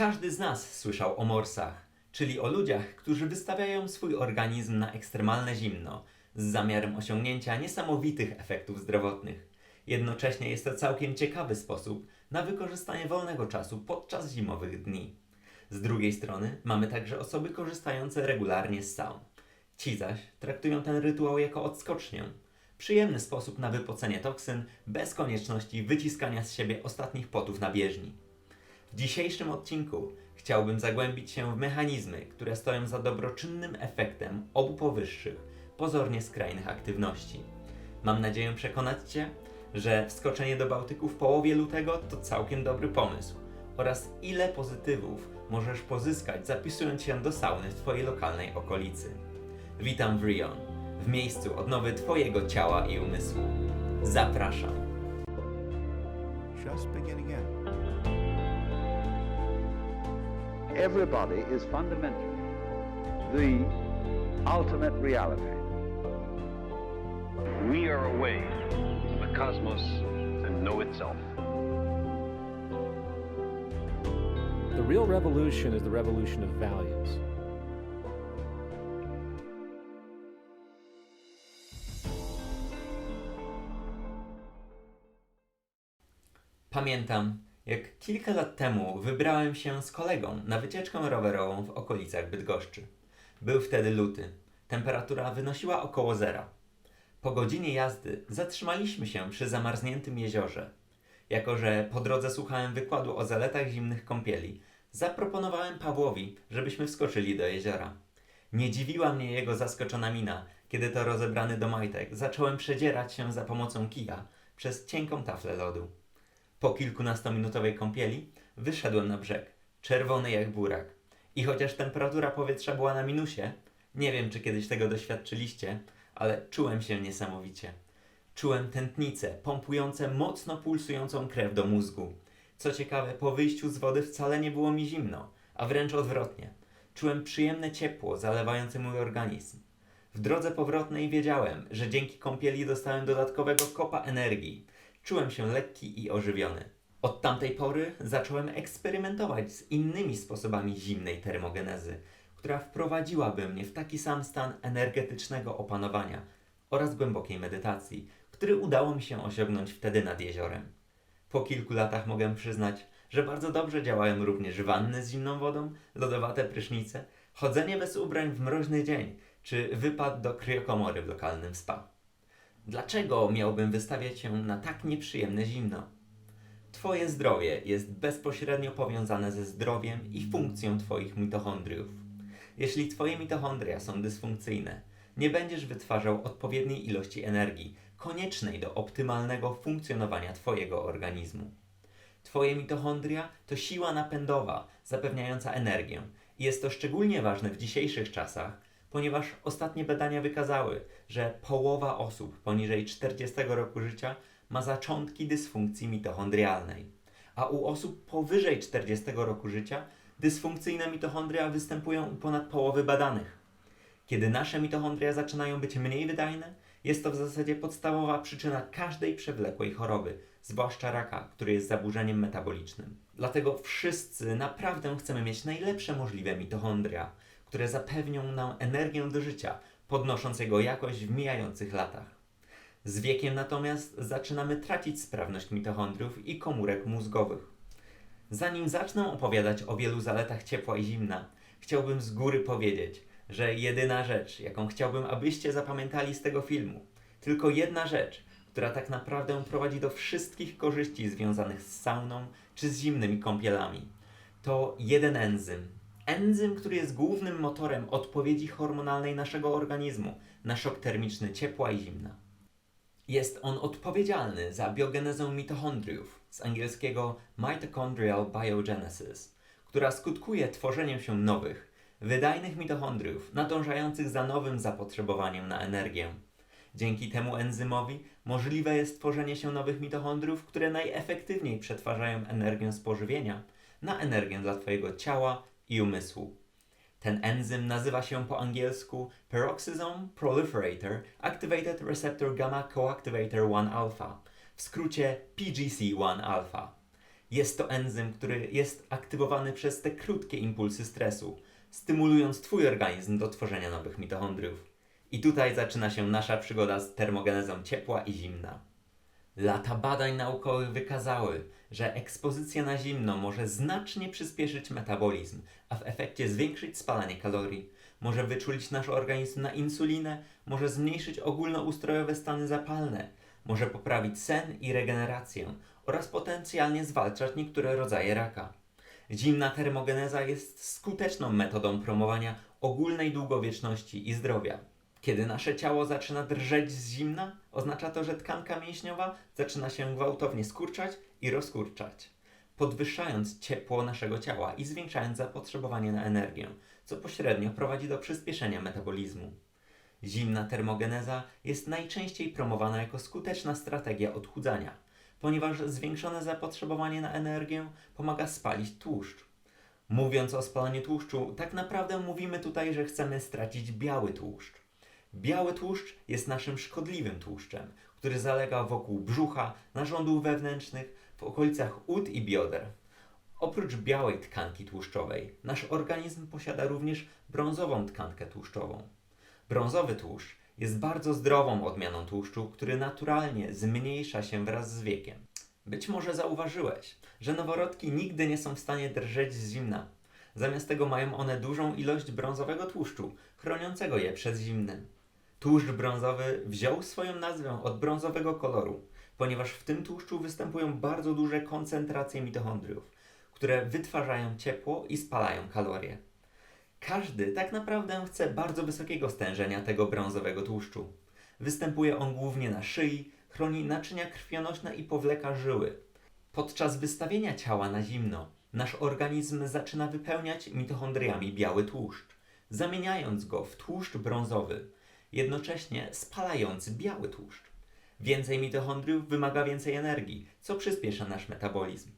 Każdy z nas słyszał o morsach, czyli o ludziach, którzy wystawiają swój organizm na ekstremalne zimno z zamiarem osiągnięcia niesamowitych efektów zdrowotnych. Jednocześnie jest to całkiem ciekawy sposób na wykorzystanie wolnego czasu podczas zimowych dni. Z drugiej strony mamy także osoby korzystające regularnie z saun. Ci zaś traktują ten rytuał jako odskocznię. Przyjemny sposób na wypocenie toksyn bez konieczności wyciskania z siebie ostatnich potów na bieżni. W dzisiejszym odcinku chciałbym zagłębić się w mechanizmy, które stoją za dobroczynnym efektem obu powyższych, pozornie skrajnych aktywności. Mam nadzieję przekonać Cię, że wskoczenie do Bałtyku w połowie lutego to całkiem dobry pomysł oraz ile pozytywów możesz pozyskać zapisując się do sauny w Twojej lokalnej okolicy. Witam w Rion, w miejscu odnowy Twojego ciała i umysłu. Zapraszam. Just begin again. Everybody is fundamentally the ultimate reality. We are away from the cosmos and know itself. The real revolution is the revolution of values. Pamiętam, jak kilka lat temu wybrałem się z kolegą na wycieczkę rowerową w okolicach Bydgoszczy. Był wtedy luty. Temperatura wynosiła około zera. Po godzinie jazdy zatrzymaliśmy się przy zamarzniętym jeziorze. Jako, że po drodze słuchałem wykładu o zaletach zimnych kąpieli, zaproponowałem Pawłowi, żebyśmy wskoczyli do jeziora. Nie dziwiła mnie jego zaskoczona mina, kiedy to rozebrany do majtek zacząłem przedzierać się za pomocą kija przez cienką taflę lodu. Po kilkunastominutowej kąpieli wyszedłem na brzeg, czerwony jak burak. I chociaż temperatura powietrza była na minusie, nie wiem czy kiedyś tego doświadczyliście, ale czułem się niesamowicie. Czułem tętnice, pompujące mocno pulsującą krew do mózgu. Co ciekawe, po wyjściu z wody wcale nie było mi zimno, a wręcz odwrotnie. Czułem przyjemne ciepło zalewające mój organizm. W drodze powrotnej wiedziałem, że dzięki kąpieli dostałem dodatkowego kopa energii. Czułem się lekki i ożywiony. Od tamtej pory zacząłem eksperymentować z innymi sposobami zimnej termogenezy, która wprowadziłaby mnie w taki sam stan energetycznego opanowania oraz głębokiej medytacji, który udało mi się osiągnąć wtedy nad jeziorem. Po kilku latach mogę przyznać, że bardzo dobrze działają również wanny z zimną wodą, lodowate prysznice, chodzenie bez ubrań w mroźny dzień, czy wypad do kryokomory w lokalnym spa. Dlaczego miałbym wystawiać się na tak nieprzyjemne zimno? Twoje zdrowie jest bezpośrednio powiązane ze zdrowiem i funkcją Twoich mitochondriów. Jeśli Twoje mitochondria są dysfunkcyjne, nie będziesz wytwarzał odpowiedniej ilości energii koniecznej do optymalnego funkcjonowania Twojego organizmu. Twoje mitochondria to siła napędowa zapewniająca energię jest to szczególnie ważne w dzisiejszych czasach, ponieważ ostatnie badania wykazały, że połowa osób poniżej 40 roku życia ma zaczątki dysfunkcji mitochondrialnej, a u osób powyżej 40 roku życia dysfunkcyjne mitochondria występują u ponad połowy badanych. Kiedy nasze mitochondria zaczynają być mniej wydajne, jest to w zasadzie podstawowa przyczyna każdej przewlekłej choroby, zwłaszcza raka, który jest zaburzeniem metabolicznym. Dlatego wszyscy naprawdę chcemy mieć najlepsze możliwe mitochondria, które zapewnią nam energię do życia, podnosząc jego jakość w mijających latach. Z wiekiem natomiast zaczynamy tracić sprawność mitochondriów i komórek mózgowych. Zanim zacznę opowiadać o wielu zaletach ciepła i zimna, chciałbym z góry powiedzieć, że jedyna rzecz, jaką chciałbym, abyście zapamiętali z tego filmu, tylko jedna rzecz, która tak naprawdę prowadzi do wszystkich korzyści związanych z sauną czy z zimnymi kąpielami, to jeden enzym. Enzym, który jest głównym motorem odpowiedzi hormonalnej naszego organizmu na szok termiczny ciepła i zimna. Jest on odpowiedzialny za biogenezę mitochondriów, z angielskiego mitochondrial biogenesis, która skutkuje tworzeniem się nowych, wydajnych mitochondriów nadążających za nowym zapotrzebowaniem na energię. Dzięki temu enzymowi możliwe jest tworzenie się nowych mitochondriów, które najefektywniej przetwarzają energię z pożywienia na energię dla Twojego ciała i umysłu. Ten enzym nazywa się po angielsku Peroxisome Proliferator Activated Receptor Gamma Coactivator 1 Alpha, w skrócie PGC1 Alpha. Jest to enzym, który jest aktywowany przez te krótkie impulsy stresu, stymulując Twój organizm do tworzenia nowych mitochondriów. I tutaj zaczyna się nasza przygoda z termogenezą ciepła i zimna. Lata badań naukowych wykazały, że ekspozycja na zimno może znacznie przyspieszyć metabolizm, a w efekcie zwiększyć spalanie kalorii, może wyczulić nasz organizm na insulinę, może zmniejszyć ogólnoustrojowe stany zapalne, może poprawić sen i regenerację oraz potencjalnie zwalczać niektóre rodzaje raka. Zimna termogeneza jest skuteczną metodą promowania ogólnej długowieczności i zdrowia. Kiedy nasze ciało zaczyna drżeć z zimna, oznacza to, że tkanka mięśniowa zaczyna się gwałtownie skurczać i rozkurczać, podwyższając ciepło naszego ciała i zwiększając zapotrzebowanie na energię, co pośrednio prowadzi do przyspieszenia metabolizmu. Zimna termogeneza jest najczęściej promowana jako skuteczna strategia odchudzania, ponieważ zwiększone zapotrzebowanie na energię pomaga spalić tłuszcz. Mówiąc o spalaniu tłuszczu, tak naprawdę mówimy tutaj, że chcemy stracić biały tłuszcz. Biały tłuszcz jest naszym szkodliwym tłuszczem, który zalega wokół brzucha, narządów wewnętrznych, w okolicach ud i bioder. Oprócz białej tkanki tłuszczowej, nasz organizm posiada również brązową tkankę tłuszczową. Brązowy tłuszcz jest bardzo zdrową odmianą tłuszczu, który naturalnie zmniejsza się wraz z wiekiem. Być może zauważyłeś, że noworodki nigdy nie są w stanie drżeć z zimna. Zamiast tego mają one dużą ilość brązowego tłuszczu, chroniącego je przed zimnem. Tłuszcz brązowy wziął swoją nazwę od brązowego koloru, ponieważ w tym tłuszczu występują bardzo duże koncentracje mitochondriów, które wytwarzają ciepło i spalają kalorie. Każdy tak naprawdę chce bardzo wysokiego stężenia tego brązowego tłuszczu. Występuje on głównie na szyi, chroni naczynia krwionośne i powleka żyły. Podczas wystawienia ciała na zimno, nasz organizm zaczyna wypełniać mitochondriami biały tłuszcz, zamieniając go w tłuszcz brązowy, jednocześnie spalający biały tłuszcz. Więcej mitochondriów wymaga więcej energii, co przyspiesza nasz metabolizm.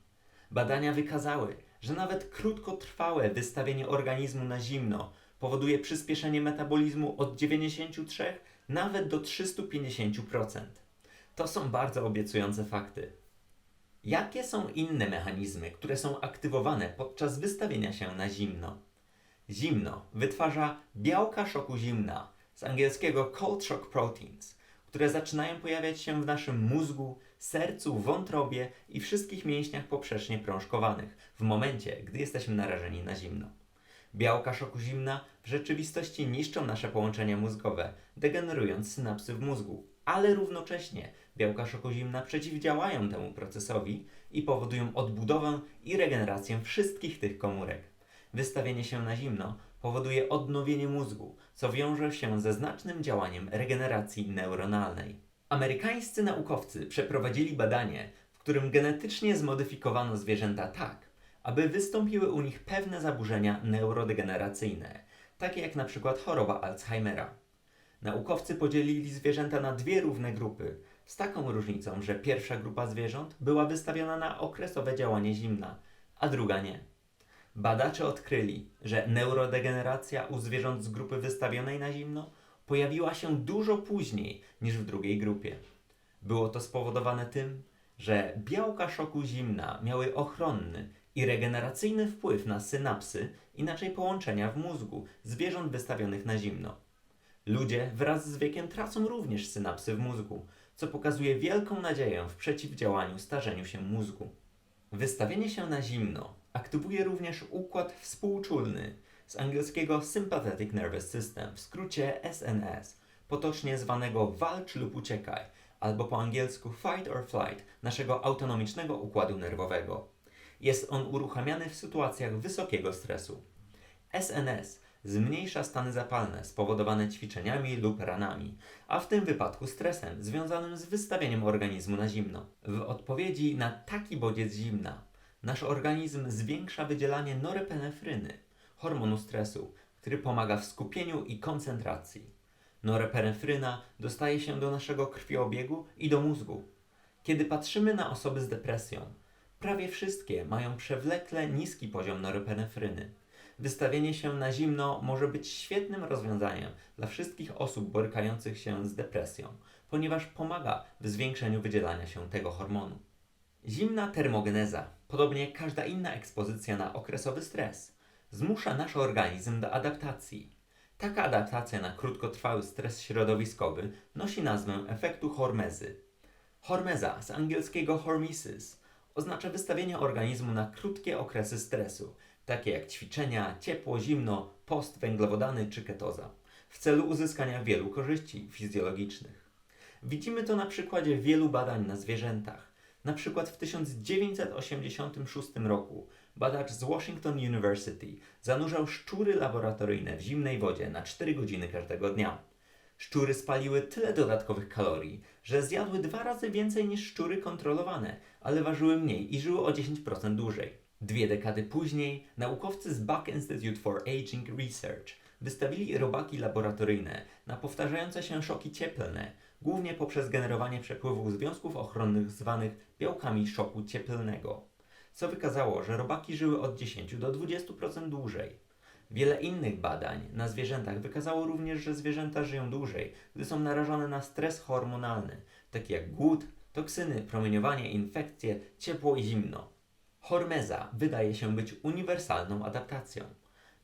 Badania wykazały, że nawet krótkotrwałe wystawienie organizmu na zimno powoduje przyspieszenie metabolizmu od 93 nawet do 350%. To są bardzo obiecujące fakty. Jakie są inne mechanizmy, które są aktywowane podczas wystawienia się na zimno? Zimno wytwarza białka szoku zimna, z angielskiego cold shock proteins, które zaczynają pojawiać się w naszym mózgu, sercu, wątrobie i wszystkich mięśniach poprzecznie prążkowanych w momencie, gdy jesteśmy narażeni na zimno. Białka szoku zimna w rzeczywistości niszczą nasze połączenia mózgowe, degenerując synapsy w mózgu, ale równocześnie białka szoku zimna przeciwdziałają temu procesowi i powodują odbudowę i regenerację wszystkich tych komórek. Wystawienie się na zimno powoduje odnowienie mózgu, co wiąże się ze znacznym działaniem regeneracji neuronalnej. Amerykańscy naukowcy przeprowadzili badanie, w którym genetycznie zmodyfikowano zwierzęta tak, aby wystąpiły u nich pewne zaburzenia neurodegeneracyjne, takie jak na przykład choroba Alzheimera. Naukowcy podzielili zwierzęta na dwie równe grupy, z taką różnicą, że pierwsza grupa zwierząt była wystawiona na okresowe działanie zimna, a druga nie. Badacze odkryli, że neurodegeneracja u zwierząt z grupy wystawionej na zimno pojawiła się dużo później niż w drugiej grupie. Było to spowodowane tym, że białka szoku zimna miały ochronny i regeneracyjny wpływ na synapsy, inaczej połączenia w mózgu zwierząt wystawionych na zimno. Ludzie wraz z wiekiem tracą również synapsy w mózgu, co pokazuje wielką nadzieję w przeciwdziałaniu starzeniu się mózgu. Wystawienie się na zimno aktywuje również układ współczulny, z angielskiego Sympathetic Nervous System, w skrócie SNS, potocznie zwanego walcz lub uciekaj, albo po angielsku fight or flight, naszego autonomicznego układu nerwowego. Jest on uruchamiany w sytuacjach wysokiego stresu. SNS zmniejsza stany zapalne spowodowane ćwiczeniami lub ranami, a w tym wypadku stresem związanym z wystawieniem organizmu na zimno. W odpowiedzi na taki bodziec zimna, nasz organizm zwiększa wydzielanie norepinefryny, hormonu stresu, który pomaga w skupieniu i koncentracji. Norepinefryna dostaje się do naszego krwiobiegu i do mózgu. Kiedy patrzymy na osoby z depresją, prawie wszystkie mają przewlekle niski poziom norepinefryny. Wystawienie się na zimno może być świetnym rozwiązaniem dla wszystkich osób borykających się z depresją, ponieważ pomaga w zwiększeniu wydzielania się tego hormonu. Zimna termogeneza podobnie jak każda inna ekspozycja na okresowy stres, zmusza nasz organizm do adaptacji. Taka adaptacja na krótkotrwały stres środowiskowy nosi nazwę efektu hormezy. Hormeza z angielskiego hormesis oznacza wystawienie organizmu na krótkie okresy stresu, takie jak ćwiczenia, ciepło, zimno, post, węglowodany czy ketoza, w celu uzyskania wielu korzyści fizjologicznych. Widzimy to na przykładzie wielu badań na zwierzętach. Na przykład w 1986 roku badacz z Washington University zanurzał szczury laboratoryjne w zimnej wodzie na 4 godziny każdego dnia. Szczury spaliły tyle dodatkowych kalorii, że zjadły dwa razy więcej niż szczury kontrolowane, ale ważyły mniej i żyły o 10% dłużej. Dwie dekady później naukowcy z Buck Institute for Aging Research wystawili robaki laboratoryjne na powtarzające się szoki cieplne, głównie poprzez generowanie przepływu związków ochronnych zwanych białkami szoku cieplnego, co wykazało, że robaki żyły od 10 do 20% dłużej. Wiele innych badań na zwierzętach wykazało również, że zwierzęta żyją dłużej, gdy są narażone na stres hormonalny, taki jak głód, toksyny, promieniowanie, infekcje, ciepło i zimno. Hormeza wydaje się być uniwersalną adaptacją.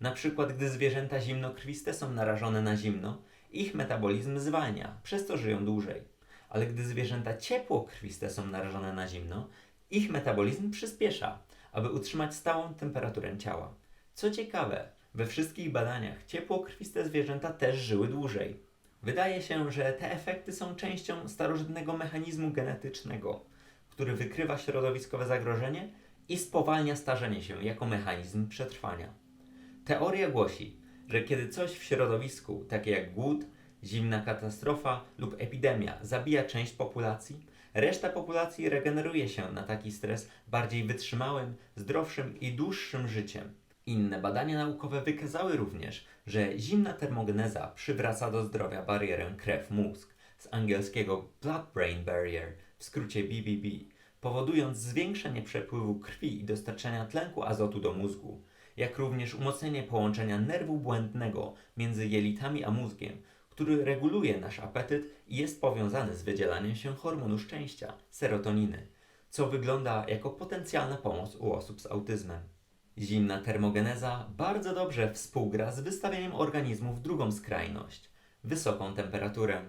Na przykład, gdy zwierzęta zimnokrwiste są narażone na zimno, ich metabolizm zwalnia, przez to żyją dłużej. Ale gdy zwierzęta ciepłokrwiste są narażone na zimno, ich metabolizm przyspiesza, aby utrzymać stałą temperaturę ciała. Co ciekawe, we wszystkich badaniach ciepłokrwiste zwierzęta też żyły dłużej. Wydaje się, że te efekty są częścią starożytnego mechanizmu genetycznego, który wykrywa środowiskowe zagrożenie i spowalnia starzenie się jako mechanizm przetrwania. Teoria głosi, że kiedy coś w środowisku, takie jak głód, zimna katastrofa lub epidemia, zabija część populacji, reszta populacji regeneruje się na taki stres bardziej wytrzymałym, zdrowszym i dłuższym życiem. Inne badania naukowe wykazały również, że zimna termogeneza przywraca do zdrowia barierę krew-mózg, z angielskiego blood-brain barrier, w skrócie BBB, powodując zwiększenie przepływu krwi i dostarczania tlenku azotu do mózgu, jak również umocnienie połączenia nerwu błędnego między jelitami a mózgiem, który reguluje nasz apetyt i jest powiązany z wydzielaniem się hormonu szczęścia, serotoniny, co wygląda jako potencjalna pomoc u osób z autyzmem. Zimna termogeneza bardzo dobrze współgra z wystawieniem organizmu w drugą skrajność wysoką temperaturę.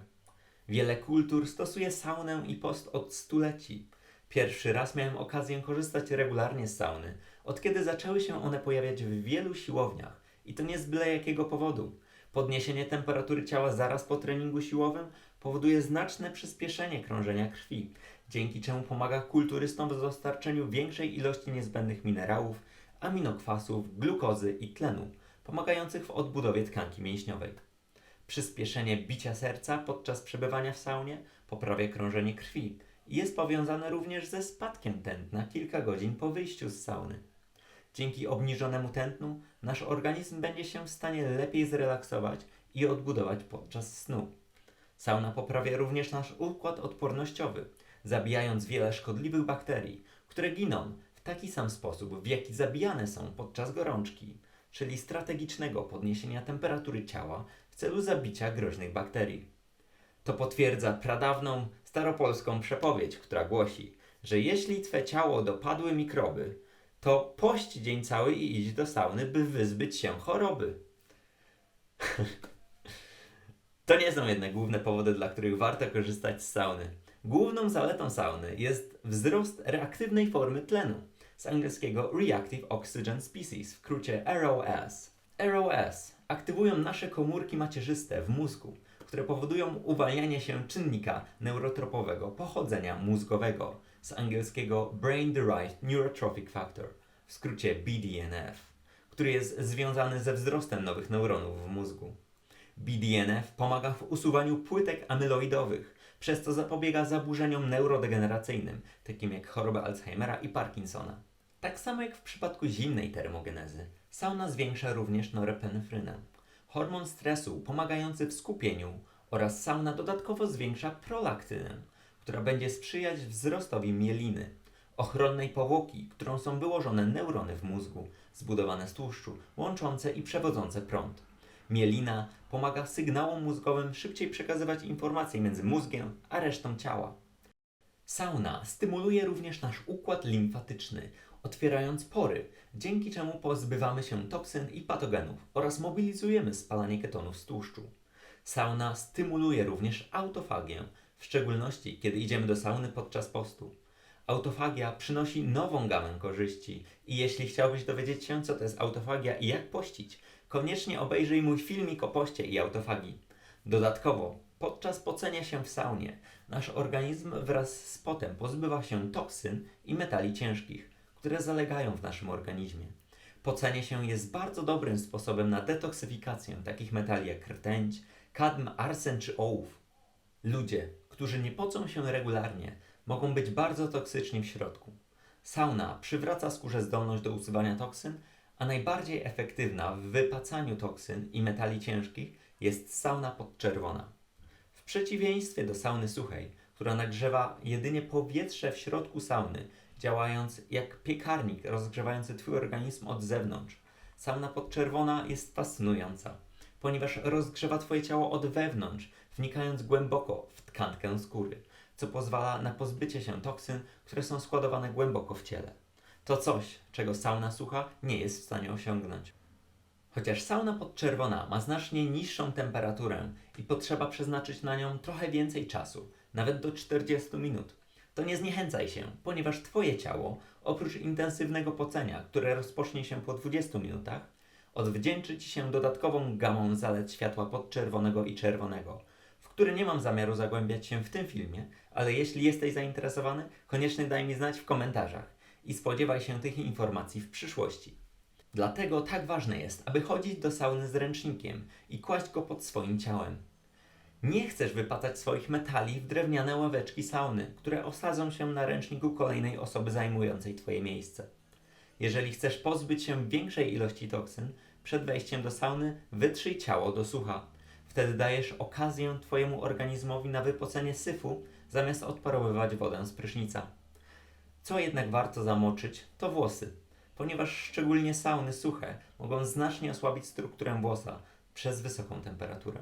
Wiele kultur stosuje saunę i post od stuleci. Pierwszy raz miałem okazję korzystać regularnie z sauny, od kiedy zaczęły się one pojawiać w wielu siłowniach i to nie z byle jakiego powodu. Podniesienie temperatury ciała zaraz po treningu siłowym powoduje znaczne przyspieszenie krążenia krwi, dzięki czemu pomaga kulturystom w dostarczeniu większej ilości niezbędnych minerałów, aminokwasów, glukozy i tlenu, pomagających w odbudowie tkanki mięśniowej. Przyspieszenie bicia serca podczas przebywania w saunie poprawia krążenie krwi jest powiązane również ze spadkiem tętna kilka godzin po wyjściu z sauny. Dzięki obniżonemu tętnu nasz organizm będzie się w stanie lepiej zrelaksować i odbudować podczas snu. Sauna poprawia również nasz układ odpornościowy, zabijając wiele szkodliwych bakterii, które giną w taki sam sposób, w jaki zabijane są podczas gorączki, czyli strategicznego podniesienia temperatury ciała w celu zabicia groźnych bakterii. To potwierdza pradawną, staropolską przepowiedź, która głosi, że jeśli twe ciało dopadły mikroby, to pość dzień cały i idź do sauny, by wyzbyć się choroby. to nie są jednak główne powody, dla których warto korzystać z sauny. Główną zaletą sauny jest wzrost reaktywnej formy tlenu, z angielskiego Reactive Oxygen Species, w skrócie ROS. ROS aktywują nasze komórki macierzyste w mózgu, które powodują uwalnianie się czynnika neurotropowego pochodzenia mózgowego, z angielskiego Brain Derived Neurotrophic Factor, w skrócie BDNF, który jest związany ze wzrostem nowych neuronów w mózgu. BDNF pomaga w usuwaniu płytek amyloidowych, przez co zapobiega zaburzeniom neurodegeneracyjnym, takim jak choroba Alzheimera i Parkinsona. Tak samo jak w przypadku zimnej termogenezy, sauna zwiększa również norepinefrynę, hormon stresu pomagający w skupieniu oraz sauna dodatkowo zwiększa prolaktynę, która będzie sprzyjać wzrostowi mieliny, ochronnej powłoki, którą są wyłożone neurony w mózgu, zbudowane z tłuszczu, łączące i przewodzące prąd. Mielina pomaga sygnałom mózgowym szybciej przekazywać informacje między mózgiem a resztą ciała. Sauna stymuluje również nasz układ limfatyczny otwierając pory, dzięki czemu pozbywamy się toksyn i patogenów oraz mobilizujemy spalanie ketonów z tłuszczu. Sauna stymuluje również autofagię, w szczególności kiedy idziemy do sauny podczas postu. Autofagia przynosi nową gamę korzyści i jeśli chciałbyś dowiedzieć się, co to jest autofagia i jak pościć, koniecznie obejrzyj mój filmik o poście i autofagii. Dodatkowo, podczas pocenia się w saunie, nasz organizm wraz z potem pozbywa się toksyn i metali ciężkich, które zalegają w naszym organizmie. Pocenie się jest bardzo dobrym sposobem na detoksyfikację takich metali jak rtęć, kadm, arsen czy ołów. Ludzie, którzy nie pocą się regularnie, mogą być bardzo toksyczni w środku. Sauna przywraca skórze zdolność do usuwania toksyn, a najbardziej efektywna w wypacaniu toksyn i metali ciężkich jest sauna podczerwona. W przeciwieństwie do sauny suchej, która nagrzewa jedynie powietrze w środku sauny, działając jak piekarnik rozgrzewający Twój organizm od zewnątrz, sauna podczerwona jest fascynująca, ponieważ rozgrzewa Twoje ciało od wewnątrz, wnikając głęboko w tkankę skóry, co pozwala na pozbycie się toksyn, które są składowane głęboko w ciele. To coś, czego sauna sucha nie jest w stanie osiągnąć. Chociaż sauna podczerwona ma znacznie niższą temperaturę i potrzeba przeznaczyć na nią trochę więcej czasu, nawet do 40 minut, to nie zniechęcaj się, ponieważ Twoje ciało, oprócz intensywnego pocenia, które rozpocznie się po 20 minutach, odwdzięczy Ci się dodatkową gamą zalet światła podczerwonego i czerwonego, w który nie mam zamiaru zagłębiać się w tym filmie, ale jeśli jesteś zainteresowany, koniecznie daj mi znać w komentarzach i spodziewaj się tych informacji w przyszłości. Dlatego tak ważne jest, aby chodzić do sauny z ręcznikiem i kłaść go pod swoim ciałem. Nie chcesz wypatać swoich metali w drewniane ławeczki sauny, które osadzą się na ręczniku kolejnej osoby zajmującej Twoje miejsce. Jeżeli chcesz pozbyć się większej ilości toksyn, przed wejściem do sauny wytrzyj ciało do sucha. Wtedy dajesz okazję Twojemu organizmowi na wypocenie syfu, zamiast odparowywać wodę z prysznica. Co jednak warto zamoczyć, to włosy, ponieważ szczególnie sauny suche mogą znacznie osłabić strukturę włosa przez wysoką temperaturę.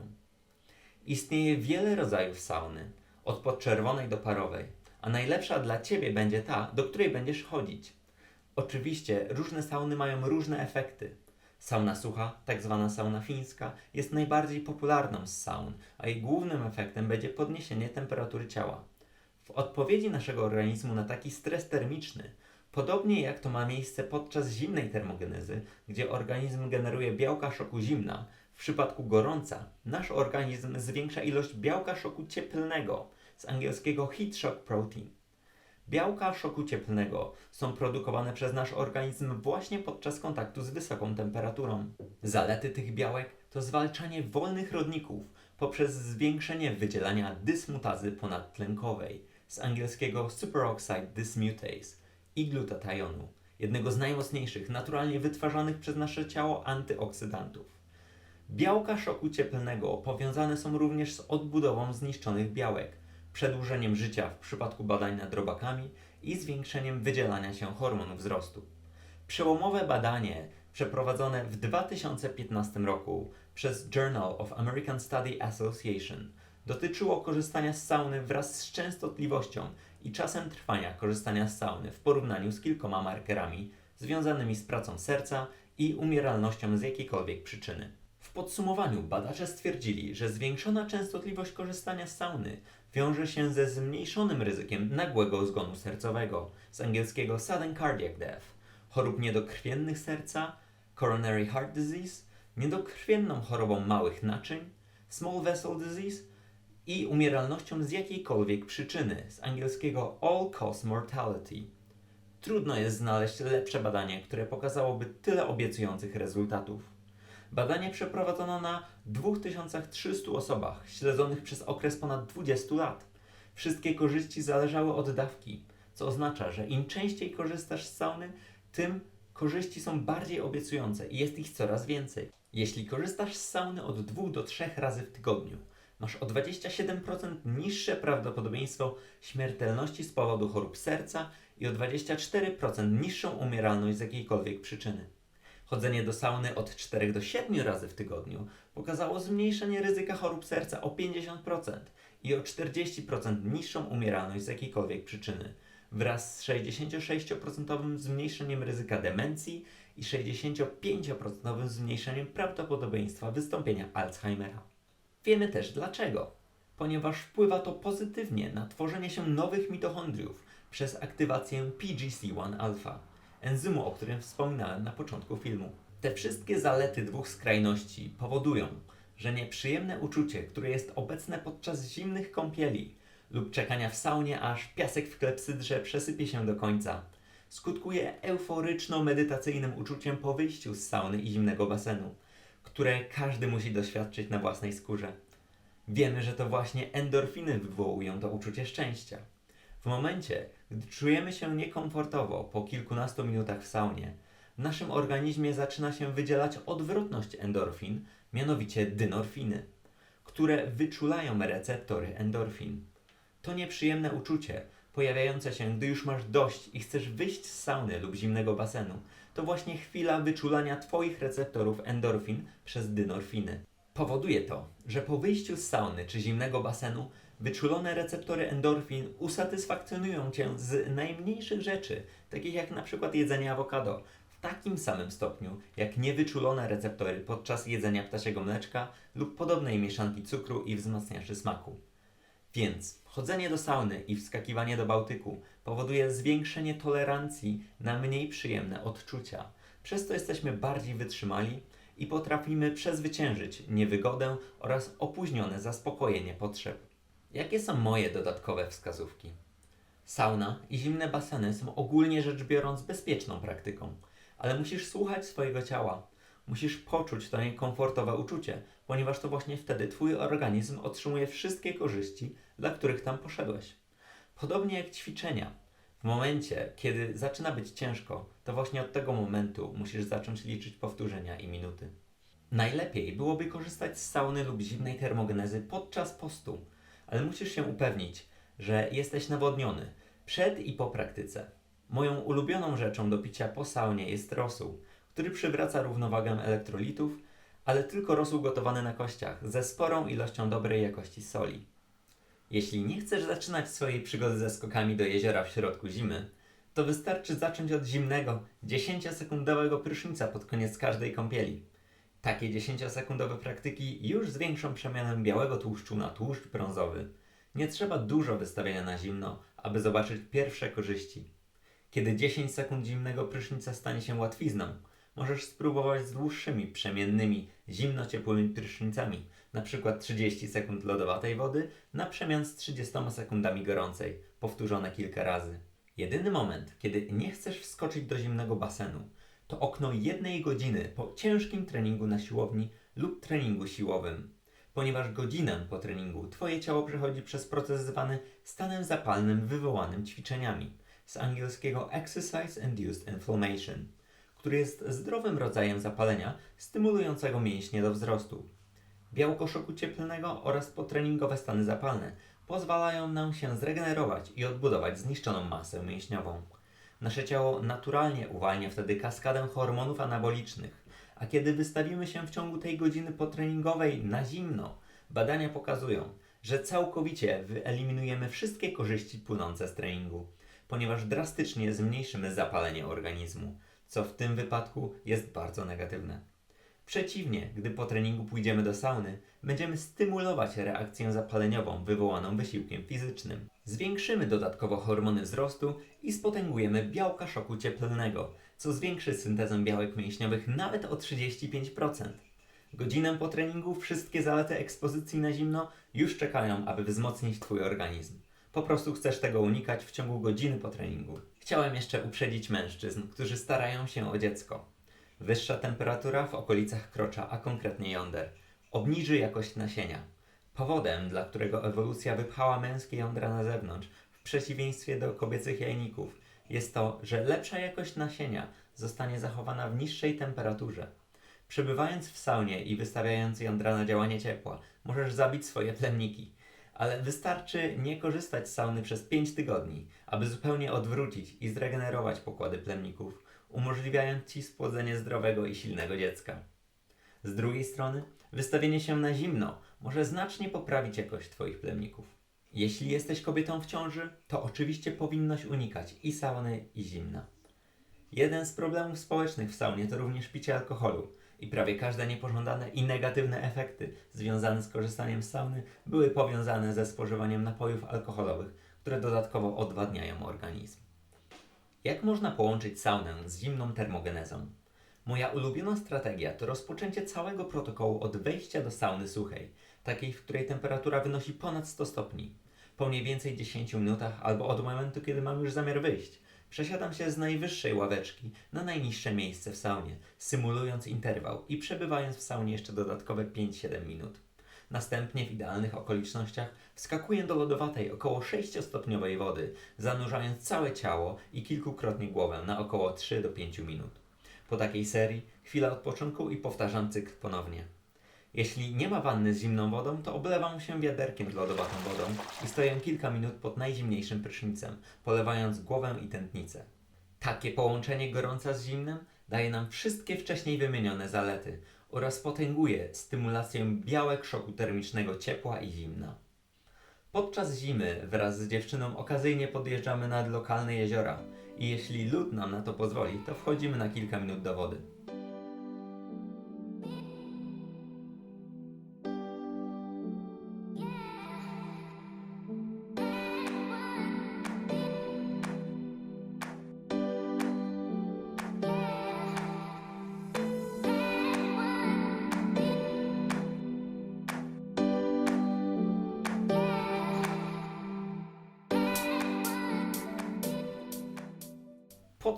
Istnieje wiele rodzajów sauny, od podczerwonej do parowej, a najlepsza dla Ciebie będzie ta, do której będziesz chodzić. Oczywiście różne sauny mają różne efekty. Sauna sucha, tak zwana sauna fińska, jest najbardziej popularną z saun, a jej głównym efektem będzie podniesienie temperatury ciała. W odpowiedzi naszego organizmu na taki stres termiczny, podobnie jak to ma miejsce podczas zimnej termogenezy, gdzie organizm generuje białka szoku zimna, w przypadku gorąca nasz organizm zwiększa ilość białka szoku cieplnego, z angielskiego heat shock protein. Białka szoku cieplnego są produkowane przez nasz organizm właśnie podczas kontaktu z wysoką temperaturą. Zalety tych białek to zwalczanie wolnych rodników poprzez zwiększenie wydzielania dysmutazy ponadtlenkowej, z angielskiego superoxide dismutase i glutationu, jednego z najmocniejszych naturalnie wytwarzanych przez nasze ciało antyoksydantów. Białka szoku cieplnego powiązane są również z odbudową zniszczonych białek, przedłużeniem życia w przypadku badań nad robakami i zwiększeniem wydzielania się hormonu wzrostu. Przełomowe badanie przeprowadzone w 2015 roku przez Journal of American Study Association dotyczyło korzystania z sauny wraz z częstotliwością i czasem trwania korzystania z sauny w porównaniu z kilkoma markerami związanymi z pracą serca i umieralnością z jakiejkolwiek przyczyny. W podsumowaniu badacze stwierdzili, że zwiększona częstotliwość korzystania z sauny wiąże się ze zmniejszonym ryzykiem nagłego zgonu sercowego, z angielskiego sudden cardiac death, chorób niedokrwiennych serca, coronary heart disease, niedokrwienną chorobą małych naczyń, small vessel disease i umieralnością z jakiejkolwiek przyczyny, z angielskiego all cause mortality. Trudno jest znaleźć lepsze badanie, które pokazałoby tyle obiecujących rezultatów. Badanie przeprowadzono na 2300 osobach, śledzonych przez okres ponad 20 lat. Wszystkie korzyści zależały od dawki, co oznacza, że im częściej korzystasz z sauny, tym korzyści są bardziej obiecujące i jest ich coraz więcej. Jeśli korzystasz z sauny od 2 do 3 razy w tygodniu, masz o 27% niższe prawdopodobieństwo śmiertelności z powodu chorób serca i o 24% niższą umieralność z jakiejkolwiek przyczyny. Chodzenie do sauny od 4 do 7 razy w tygodniu pokazało zmniejszenie ryzyka chorób serca o 50% i o 40% niższą umieralność z jakiejkolwiek przyczyny, wraz z 66% zmniejszeniem ryzyka demencji i 65% zmniejszeniem prawdopodobieństwa wystąpienia Alzheimera. Wiemy też dlaczego. Ponieważ wpływa to pozytywnie na tworzenie się nowych mitochondriów przez aktywację PGC1-alpha, enzymu, o którym wspominałem na początku filmu. Te wszystkie zalety dwóch skrajności powodują, że nieprzyjemne uczucie, które jest obecne podczas zimnych kąpieli lub czekania w saunie, aż piasek w klepsydrze przesypie się do końca, skutkuje euforyczno-medytacyjnym uczuciem po wyjściu z sauny i zimnego basenu, które każdy musi doświadczyć na własnej skórze. Wiemy, że to właśnie endorfiny wywołują to uczucie szczęścia. W momencie, gdy czujemy się niekomfortowo po kilkunastu minutach w saunie, w naszym organizmie zaczyna się wydzielać odwrotność endorfin, mianowicie dynorfiny, które wyczulają receptory endorfin. To nieprzyjemne uczucie, pojawiające się, gdy już masz dość i chcesz wyjść z sauny lub zimnego basenu, to właśnie chwila wyczulania Twoich receptorów endorfin przez dynorfiny. Powoduje to, że po wyjściu z sauny czy zimnego basenu wyczulone receptory endorfin usatysfakcjonują Cię z najmniejszych rzeczy, takich jak na przykład jedzenie awokado, w takim samym stopniu jak niewyczulone receptory podczas jedzenia ptasiego mleczka lub podobnej mieszanki cukru i wzmacniaczy smaku. Więc chodzenie do sauny i wskakiwanie do Bałtyku powoduje zwiększenie tolerancji na mniej przyjemne odczucia. Przez to jesteśmy bardziej wytrzymali i potrafimy przezwyciężyć niewygodę oraz opóźnione zaspokojenie potrzeb. Jakie są moje dodatkowe wskazówki? Sauna i zimne baseny są ogólnie rzecz biorąc bezpieczną praktyką, ale musisz słuchać swojego ciała. Musisz poczuć to niekomfortowe uczucie, ponieważ to właśnie wtedy Twój organizm otrzymuje wszystkie korzyści, dla których tam poszedłeś. Podobnie jak ćwiczenia. W momencie, kiedy zaczyna być ciężko, to właśnie od tego momentu musisz zacząć liczyć powtórzenia i minuty. Najlepiej byłoby korzystać z sauny lub zimnej termogenezy podczas postu, ale musisz się upewnić, że jesteś nawodniony przed i po praktyce. Moją ulubioną rzeczą do picia po saunie jest rosół, który przywraca równowagę elektrolitów, ale tylko rosół gotowany na kościach ze sporą ilością dobrej jakości soli. Jeśli nie chcesz zaczynać swojej przygody ze skokami do jeziora w środku zimy, to wystarczy zacząć od zimnego, 10-sekundowego prysznica pod koniec każdej kąpieli. Takie 10-sekundowe praktyki już zwiększą przemianę białego tłuszczu na tłuszcz brązowy. Nie trzeba dużo wystawienia na zimno, aby zobaczyć pierwsze korzyści. Kiedy 10 sekund zimnego prysznica stanie się łatwizną, możesz spróbować z dłuższymi, przemiennymi, zimno-ciepłymi prysznicami, przykład 30 sekund lodowatej wody na przemian z 30 sekundami gorącej, powtórzone kilka razy. Jedyny moment, kiedy nie chcesz wskoczyć do zimnego basenu, to okno jednej godziny po ciężkim treningu na siłowni lub treningu siłowym. Ponieważ godzinę po treningu Twoje ciało przechodzi przez proces zwany stanem zapalnym wywołanym ćwiczeniami, z angielskiego Exercise Induced Inflammation, który jest zdrowym rodzajem zapalenia stymulującego mięśnie do wzrostu. Białko szoku cieplnego oraz potreningowe stany zapalne pozwalają nam się zregenerować i odbudować zniszczoną masę mięśniową. Nasze ciało naturalnie uwalnia wtedy kaskadę hormonów anabolicznych, a kiedy wystawimy się w ciągu tej godziny potreningowej na zimno, badania pokazują, że całkowicie wyeliminujemy wszystkie korzyści płynące z treningu, ponieważ drastycznie zmniejszymy zapalenie organizmu, co w tym wypadku jest bardzo negatywne. Przeciwnie, gdy po treningu pójdziemy do sauny, będziemy stymulować reakcję zapaleniową wywołaną wysiłkiem fizycznym. Zwiększymy dodatkowo hormony wzrostu i spotęgujemy białka szoku cieplnego, co zwiększy syntezę białek mięśniowych nawet o 35%. Godzinę po treningu wszystkie zalety ekspozycji na zimno już czekają, aby wzmocnić Twój organizm. Po prostu chcesz tego unikać w ciągu godziny po treningu. Chciałem jeszcze uprzedzić mężczyzn, którzy starają się o dziecko. Wyższa temperatura w okolicach krocza, a konkretnie jąder, obniży jakość nasienia. Powodem, dla którego ewolucja wypchała męskie jądra na zewnątrz, w przeciwieństwie do kobiecych jajników, jest to, że lepsza jakość nasienia zostanie zachowana w niższej temperaturze. Przebywając w saunie i wystawiając jądra na działanie ciepła, możesz zabić swoje plemniki. Ale wystarczy nie korzystać z sauny przez 5 tygodni, aby zupełnie odwrócić i zregenerować pokłady plemników, umożliwiając Ci spłodzenie zdrowego i silnego dziecka. Z drugiej strony, wystawienie się na zimno może znacznie poprawić jakość Twoich plemników. Jeśli jesteś kobietą w ciąży, to oczywiście powinnoś unikać i sauny, i zimna. Jeden z problemów społecznych w saunie to również picie alkoholu i prawie każde niepożądane i negatywne efekty związane z korzystaniem z sauny były powiązane ze spożywaniem napojów alkoholowych, które dodatkowo odwadniają organizm. Jak można połączyć saunę z zimną termogenezą? Moja ulubiona strategia to rozpoczęcie całego protokołu od wejścia do sauny suchej, takiej, w której temperatura wynosi ponad 100 stopni. Po mniej więcej 10 minutach albo od momentu, kiedy mam już zamiar wyjść, przesiadam się z najwyższej ławeczki na najniższe miejsce w saunie, symulując interwał i przebywając w saunie jeszcze dodatkowe 5-7 minut. Następnie w idealnych okolicznościach wskakuję do lodowatej około 6-stopniowej wody, zanurzając całe ciało i kilkukrotnie głowę na około 3 do 5 minut. Po takiej serii chwila odpoczynku i powtarzam cykl ponownie. Jeśli nie ma wanny z zimną wodą, to oblewam się wiaderkiem z lodowatą wodą i stoję kilka minut pod najzimniejszym prysznicem, polewając głowę i tętnicę. Takie połączenie gorąca z zimnem daje nam wszystkie wcześniej wymienione zalety oraz potęguje stymulację białek szoku termicznego ciepła i zimna. Podczas zimy wraz z dziewczyną okazyjnie podjeżdżamy nad lokalne jeziora i jeśli lód nam na to pozwoli, to wchodzimy na kilka minut do wody.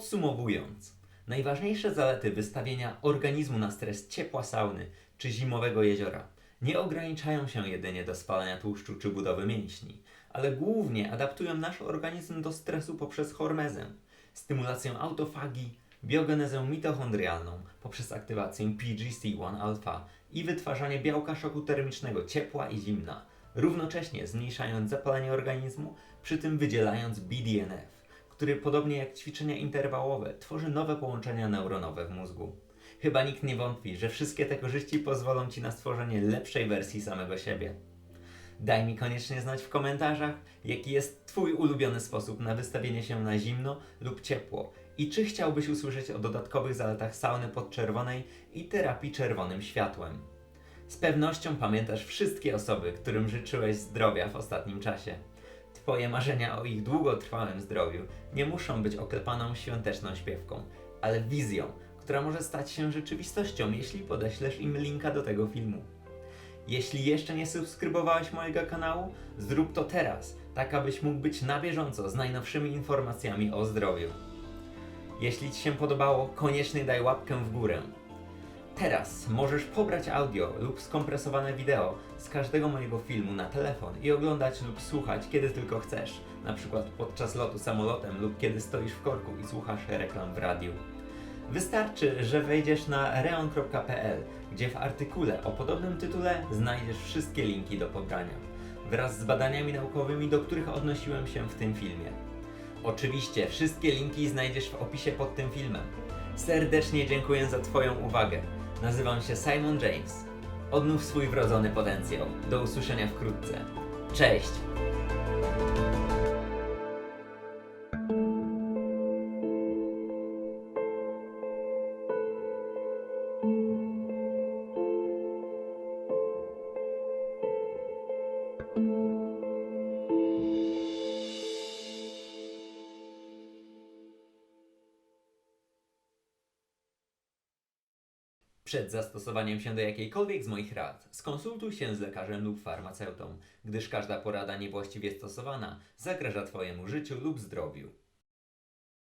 Podsumowując, najważniejsze zalety wystawienia organizmu na stres ciepła sauny czy zimowego jeziora nie ograniczają się jedynie do spalania tłuszczu czy budowy mięśni, ale głównie adaptują nasz organizm do stresu poprzez hormezę, stymulację autofagii, biogenezę mitochondrialną poprzez aktywację PGC1-alpha i wytwarzanie białka szoku termicznego ciepła i zimna, równocześnie zmniejszając zapalenie organizmu, przy tym wydzielając BDNF który podobnie jak ćwiczenia interwałowe tworzy nowe połączenia neuronowe w mózgu. Chyba nikt nie wątpi, że wszystkie te korzyści pozwolą Ci na stworzenie lepszej wersji samego siebie. Daj mi koniecznie znać w komentarzach, jaki jest Twój ulubiony sposób na wystawienie się na zimno lub ciepło i czy chciałbyś usłyszeć o dodatkowych zaletach sauny podczerwonej i terapii czerwonym światłem. Z pewnością pamiętasz wszystkie osoby, którym życzyłeś zdrowia w ostatnim czasie. Twoje marzenia o ich długotrwałym zdrowiu nie muszą być oklepaną świąteczną śpiewką, ale wizją, która może stać się rzeczywistością, jeśli podeślesz im linka do tego filmu. Jeśli jeszcze nie subskrybowałeś mojego kanału, zrób to teraz, tak abyś mógł być na bieżąco z najnowszymi informacjami o zdrowiu. Jeśli Ci się podobało, koniecznie daj łapkę w górę. Teraz możesz pobrać audio lub skompresowane wideo z każdego mojego filmu na telefon i oglądać lub słuchać kiedy tylko chcesz, na przykład podczas lotu samolotem lub kiedy stoisz w korku i słuchasz reklam w radiu. Wystarczy, że wejdziesz na reon.pl, gdzie w artykule o podobnym tytule znajdziesz wszystkie linki do pobrania, wraz z badaniami naukowymi, do których odnosiłem się w tym filmie. Oczywiście wszystkie linki znajdziesz w opisie pod tym filmem. Serdecznie dziękuję za Twoją uwagę. Nazywam się Simon James. Odnów swój wrodzony potencjał. Do usłyszenia wkrótce. Cześć! Przed zastosowaniem się do jakiejkolwiek z moich rad, skonsultuj się z lekarzem lub farmaceutą, gdyż każda porada niewłaściwie stosowana zagraża Twojemu życiu lub zdrowiu.